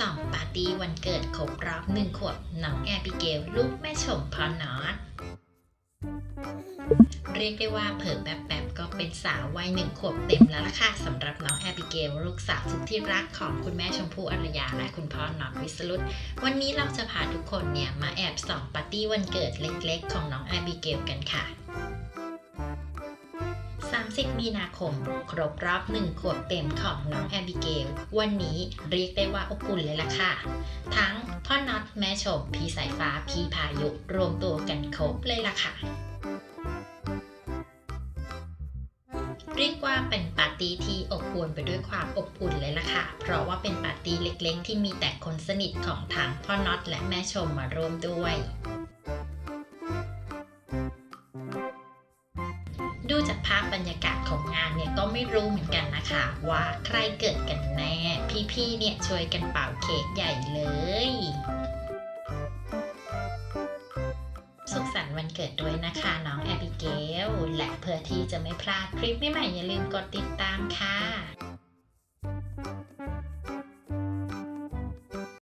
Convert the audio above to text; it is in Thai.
สองปาร์ตี้วันเกิดครบรอบหนึ่งขวบน้องแอบิเกลลูกแม่ชมพอนอตเรียกได้ว่าเผิ่แป๊บๆก็เป็นสาววัยหนึ่งขวบเต็มแล้วล่ะค่ะสำหรับน้องแอบิเกลลูกสาวสุดที่รักของคุณแม่ชมพู่อารยาและคุณพ่อนอตวิสรุตวันนี้เราจะพาทุกคนเนี่ยมาแอบส่องปาร์ตี้วันเกิดเล็กๆ ของน้องแอบิเกลกันค่ะ30 มีนาคม ครบรอบหนึ่งขวบเต็มของน้องแอบิเกล วันนี้เรียกได้ว่าอบอุ่นเลยล่ะค่ะ ทั้งพ่อน็อตแม่ชม พี่สายฟ้า พี่พายุรวมตัวกันครบเลยล่ะค่ะ เรียกว่าเป็นปาร์ตี้ที่อบอวลไปด้วยความอบอุ่นเลยล่ะค่ะ เพราะว่าเป็นปาร์ตี้เล็กๆ ที่มีแต่คนสนิทของทั้งพ่อน็อตและแม่ชมมาร่วมด้วย ดูจากภาพบรรยากาศของงานเนี่ยก็ไม่รู้เหมือนกันนะคะ ว่าใครเกิดกันแน่ พี่ๆเนี่ยช่วยกันเป่าเค้กใหญ่เลย สุขสันต์วันเกิดด้วยนะคะน้องแอบิเกล และเพื่อที่จะไม่พลาดคลิปใหม่ๆอย่าลืมกดติดตามค่ะ